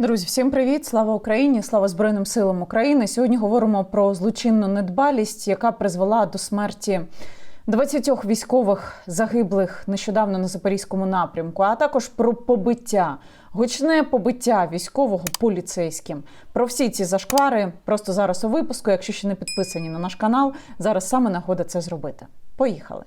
Друзі, всім привіт! Слава Україні! Слава Збройним силам України! Сьогодні говоримо про злочинну недбалість, яка призвела до смерті 20 військових загиблих нещодавно на запорізькому напрямку, а також про побиття, гучне побиття військового поліцейським. Про всі ці зашквари просто зараз у випуску. Якщо ще не підписані на наш канал, зараз саме нагода це зробити. Поїхали.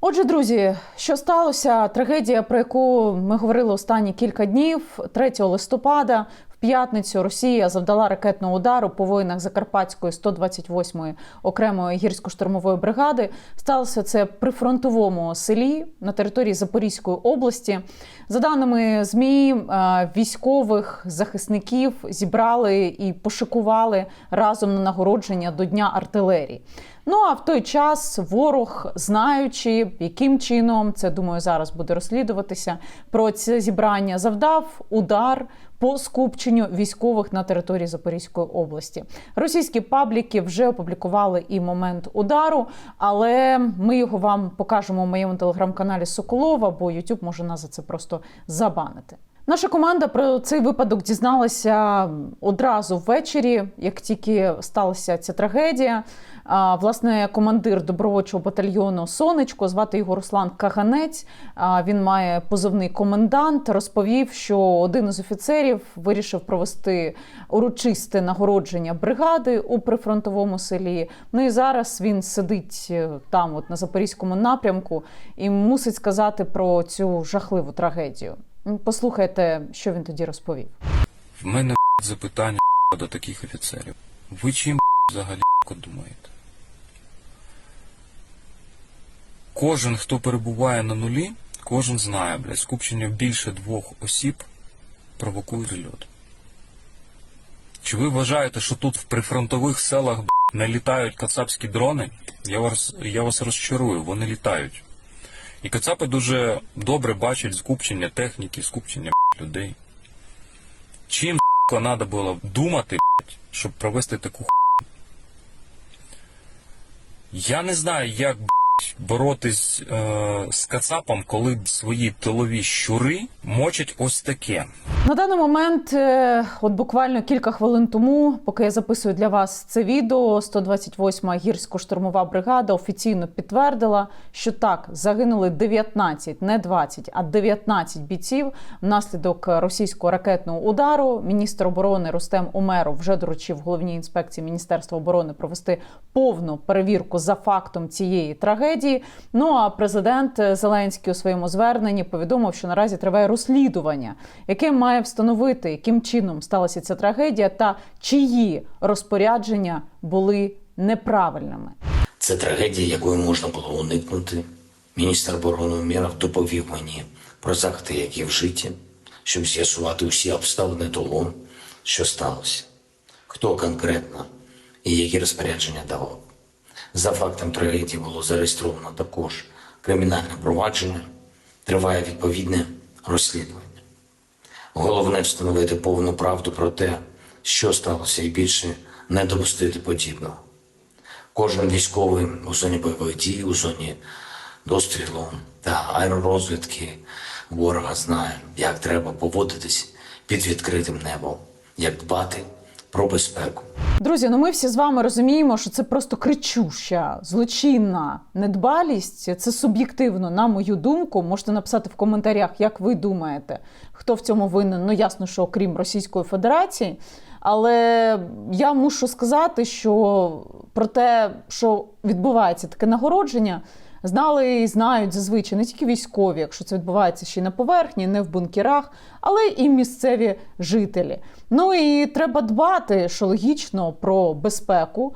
Отже, друзі, що сталося? Трагедія, про яку ми говорили останні кілька днів, 3 листопада. В п'ятницю Росія завдала ракетного удару по воїнах Закарпатської 128-ї окремої гірсько-штурмової бригади. Сталося це при фронтовому селі на території Запорізької області. За даними змі, е, військових захисників зібрали і пошикували разом на нагородження до Дня артилерії. Ну а в той час ворог, знаючи, яким чином це думаю, зараз буде розслідуватися про це зібрання, завдав удар по скупченню військових на території Запорізької області. Російські пабліки вже опублікували і момент удару, але ми його вам покажемо у моєму телеграм-каналі Соколова, бо YouTube може нас за це просто забанити. Наша команда про цей випадок дізналася одразу ввечері, як тільки сталася ця трагедія. Власне, командир добровольчого батальйону Сонечко, звати його Руслан Каганець. Він має позивний комендант. Розповів, що один із офіцерів вирішив провести урочисте нагородження бригади у прифронтовому селі. Ну і зараз він сидить е, там, от на запорізькому напрямку, і мусить сказати про цю жахливу трагедію. Послухайте, що він тоді розповів. В мене запитання до таких офіцерів. Ви чим взагалі думаєте? Кожен, хто перебуває на нулі, кожен знає, блядь, скупчення більше двох осіб провокує зльот. Чи ви вважаєте, що тут в прифронтових селах блядь, не літають кацапські дрони? Я вас, я вас розчарую, вони літають. І кацапи дуже добре бачать скупчення техніки, скупчення людей. Чим треба було думати, щоб провести таку хуйню? Я не знаю, як боротись е, з кацапом, коли свої тилові щури мочать ось таке. На даний момент, е, от буквально кілька хвилин тому, поки я записую для вас це відео, 128-ма гірсько-штурмова бригада офіційно підтвердила, що так загинули 19, не 20, а 19 бійців внаслідок російського ракетного удару. Міністр оборони Рустем Умеров вже доручив головній інспекції Міністерства оборони провести повну перевірку за фактом цієї трагедії. Ну а президент Зеленський у своєму зверненні повідомив, що наразі триває розслідування, яке має встановити, яким чином сталася ця трагедія, та чиї розпорядження були неправильними. Це трагедія, якої можна було уникнути. Міністр оборони Умєров доповів мені про заходи, які вжиті, щоб з'ясувати усі обставини того, що сталося, хто конкретно і які розпорядження давав. За фактом трагедії було зареєстровано також кримінальне провадження, триває відповідне розслідування. Головне встановити повну правду про те, що сталося, і більше не допустити подібного. Кожен військовий у зоні бойових дій, у зоні дострілу та аеророзвідки ворога знає, як треба поводитись під відкритим небом, як дбати про безпеку. Друзі, ну ми всі з вами розуміємо, що це просто кричуща, злочинна недбалість. Це суб'єктивно, на мою думку. Можете написати в коментарях, як ви думаєте, хто в цьому винен. Ну ясно, що окрім Російської Федерації. Але я мушу сказати, що про те, що відбувається таке нагородження, знали і знають зазвичай не тільки військові, якщо це відбувається ще й на поверхні, не в бункерах, але і місцеві жителі. Ну і треба дбати, що логічно про безпеку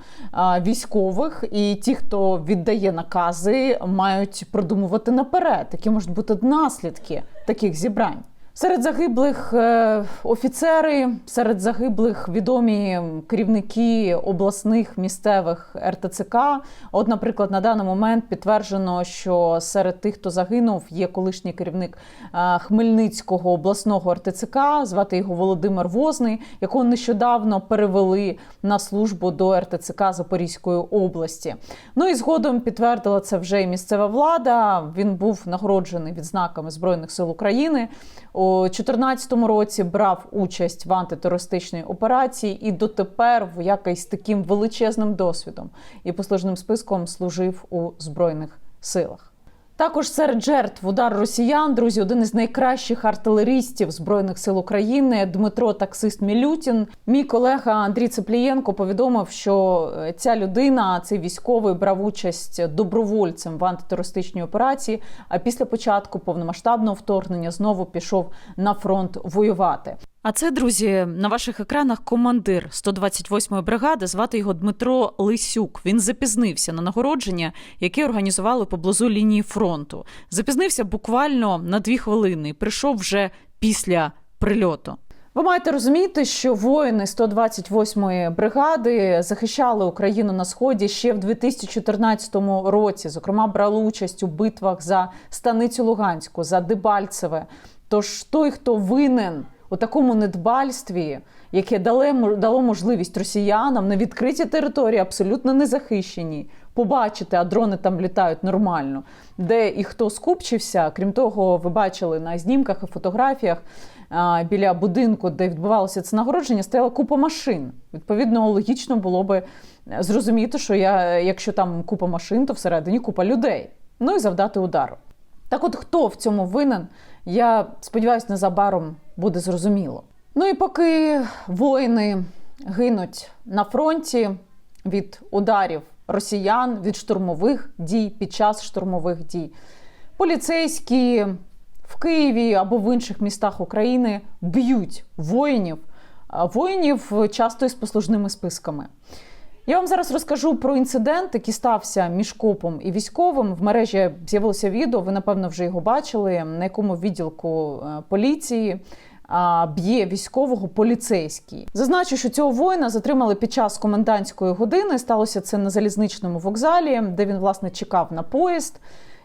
військових, і ті, хто віддає накази, мають продумувати наперед, які можуть бути наслідки таких зібрань. Серед загиблих е, офіцери, серед загиблих відомі керівники обласних місцевих РТЦК. От, наприклад, на даний момент підтверджено, що серед тих, хто загинув, є колишній керівник е, Хмельницького обласного РТЦК, звати його Володимир Возний, якого нещодавно перевели на службу до РТЦК Запорізької області. Ну і згодом підтвердила це вже і місцева влада. Він був нагороджений відзнаками Збройних сил України. У У 2014 році брав участь в антитерористичній операції і дотепер в якийсь таким величезним досвідом і послужним списком служив у збройних силах. Також серед жертв удар росіян, друзі, один із найкращих артилерістів збройних сил України Дмитро Таксист Мілютін. Мій колега Андрій Цеплієнко повідомив, що е, ця людина, цей військовий, брав участь добровольцем в антитерористичній операції. А після початку повномасштабного вторгнення знову пішов на фронт воювати. А це, друзі, на ваших екранах командир 128-ї бригади. Звати його Дмитро Лисюк. Він запізнився на нагородження, яке організували поблизу лінії фронту. Запізнився буквально на дві хвилини. Прийшов вже після прильоту. Ви маєте розуміти, що воїни 128-ї бригади захищали Україну на сході ще в 2014 році. Зокрема, брали участь у битвах за станицю Луганську, за Дебальцеве. Тож той, хто винен у такому недбальстві, яке дало, можливість росіянам на відкритій території, абсолютно незахищеній, побачити, а дрони там літають нормально, де і хто скупчився. Крім того, ви бачили на знімках і фотографіях біля будинку, де відбувалося це нагородження, стояла купа машин. Відповідно, логічно було би зрозуміти, що я, якщо там купа машин, то всередині купа людей. Ну і завдати удару. Так, от хто в цьому винен, я сподіваюся, незабаром буде зрозуміло. Ну і поки воїни гинуть на фронті від ударів росіян, від штурмових дій під час штурмових дій, поліцейські в Києві або в інших містах України б'ють воїнів, воїнів часто із послужними списками. Я вам зараз розкажу про інцидент, який стався між копом і військовим. В мережі з'явилося відео. Ви напевно вже його бачили, на якому відділку е, поліції б'є військового поліцейський. Зазначу, що цього воїна затримали під час комендантської години. Сталося це на залізничному вокзалі, де він власне чекав на поїзд.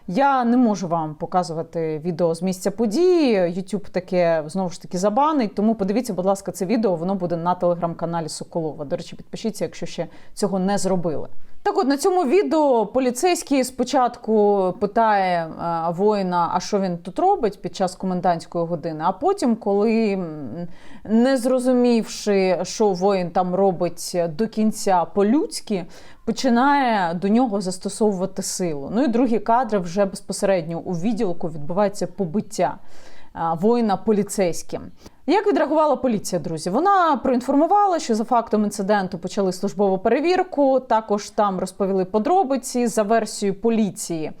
Я не можу вам показувати відео з місця події. YouTube таке знову ж таки забанить. Тому подивіться, будь ласка, це відео. Воно буде на телеграм-каналі Соколова. До речі, підпишіться, якщо ще цього не зробили. Так, от на цьому відео поліцейський спочатку питає е, воїна, а що він тут робить під час комендантської години. А потім, коли не зрозумівши, що воїн там робить до кінця по-людськи, починає до нього застосовувати силу. Ну і другі кадри вже безпосередньо у відділку відбувається побиття е, воїна поліцейським. Як відреагувала поліція, друзі? Вона проінформувала, що за фактом інциденту почали службову перевірку. Також там розповіли подробиці за версією поліції.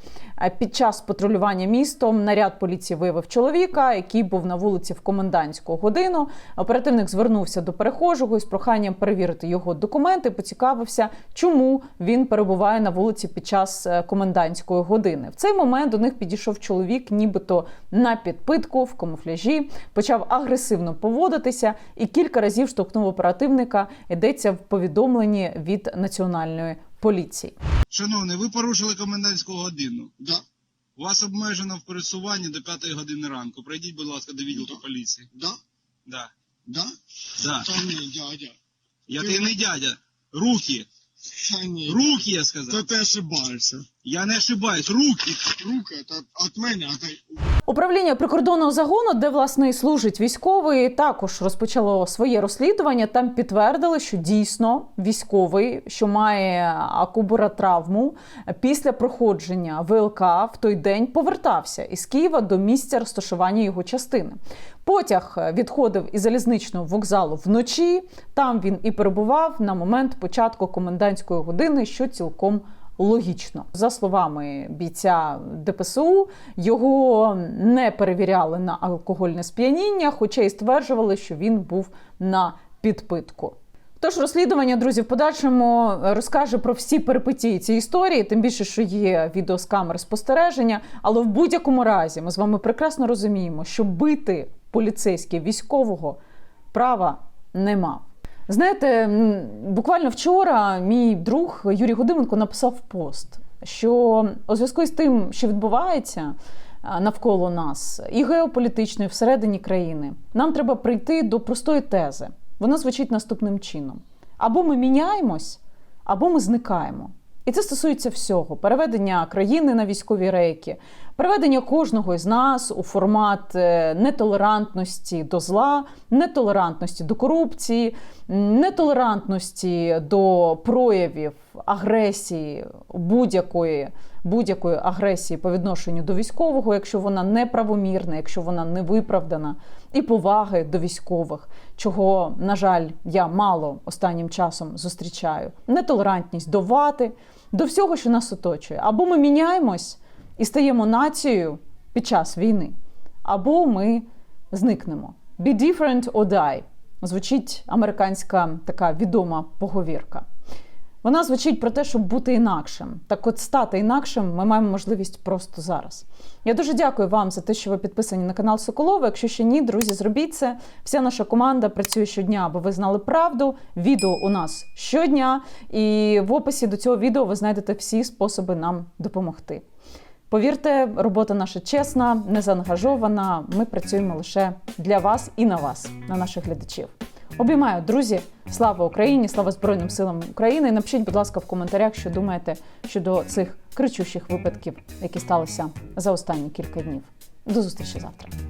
Е, Під час патрулювання містом наряд поліції виявив чоловіка, який був на вулиці в комендантську годину. Оперативник звернувся до перехожого із проханням перевірити його документи. Поцікавився, чому він перебуває на вулиці під час е, комендантської години. В цей момент до них підійшов чоловік, нібито на підпитку в камуфляжі, почав агресивно поводитися і кілька разів штовхнув оперативника. Йдеться в повідомленні від національної поліції. Шановний, ви порушили комендантську годину. Да. Вас обмежено в пересуванні до 5 години ранку. Пройдіть, будь ласка, до відділку Да. поліції. Да? Да. Да? Да. Та ні, дядя. Я Ти- ти не дядя. Руки. Та ні. Руки, я Та сказав. ти ошибаєшся. Я не ошибаюсь. Руки. Руки це від мене, а ти... Управління прикордонного загону, де власне і служить військовий, також розпочало своє розслідування. Там підтвердили, що дійсно військовий, що має акубаротравму, після проходження ВЛК в той день повертався із Києва до місця розташування його частини. Потяг відходив із залізничного вокзалу вночі. Там він і перебував на момент початку комендантської години, що цілком логічно. За словами бійця ДПСУ, його не перевіряли на алкогольне сп'яніння, хоча й стверджували, що він був на підпитку. Тож розслідування, друзі, в подальшому розкаже про всі перипетії цієї історії, тим більше, що є відео з камер спостереження. Але в будь-якому разі ми з вами прекрасно розуміємо, що бити поліцейський військового права не мав. Знаєте, буквально вчора мій друг Юрій Годименко написав пост, що у зв'язку з тим, що відбувається навколо нас, і геополітично, і всередині країни, нам треба прийти до простої тези. Вона звучить наступним чином: або ми міняємось, або ми зникаємо. І це стосується всього: переведення країни на військові рейки, Приведення кожного із нас у формат е, нетолерантності до зла, нетолерантності до корупції, нетолерантності до проявів агресії будь-якої будь-якої агресії по відношенню до військового, якщо вона неправомірна, якщо вона невиправдана, і поваги до військових, чого, на жаль, я мало останнім часом зустрічаю. Нетолерантність до вати, до всього, що нас оточує. Або ми міняємось і стаємо нацією під час війни, або ми зникнемо. Be different or die звучить американська така відома поговірка. Вона звучить про те, щоб бути інакшим. Так от стати інакшим ми маємо можливість просто зараз. Я дуже дякую вам за те, що ви підписані на канал Соколова. Якщо ще ні, друзі, зробіть це. Вся наша команда працює щодня, аби ви знали правду. Відео у нас щодня, і в описі до цього відео ви знайдете всі способи нам допомогти. Повірте, робота наша чесна, незаангажована. Ми працюємо лише для вас і на вас, на наших глядачів. Обіймаю, друзі! Слава Україні! Слава Збройним силам України! Напишіть, будь ласка, в коментарях, що думаєте щодо цих кричущих випадків, які сталися за останні кілька днів. До зустрічі завтра.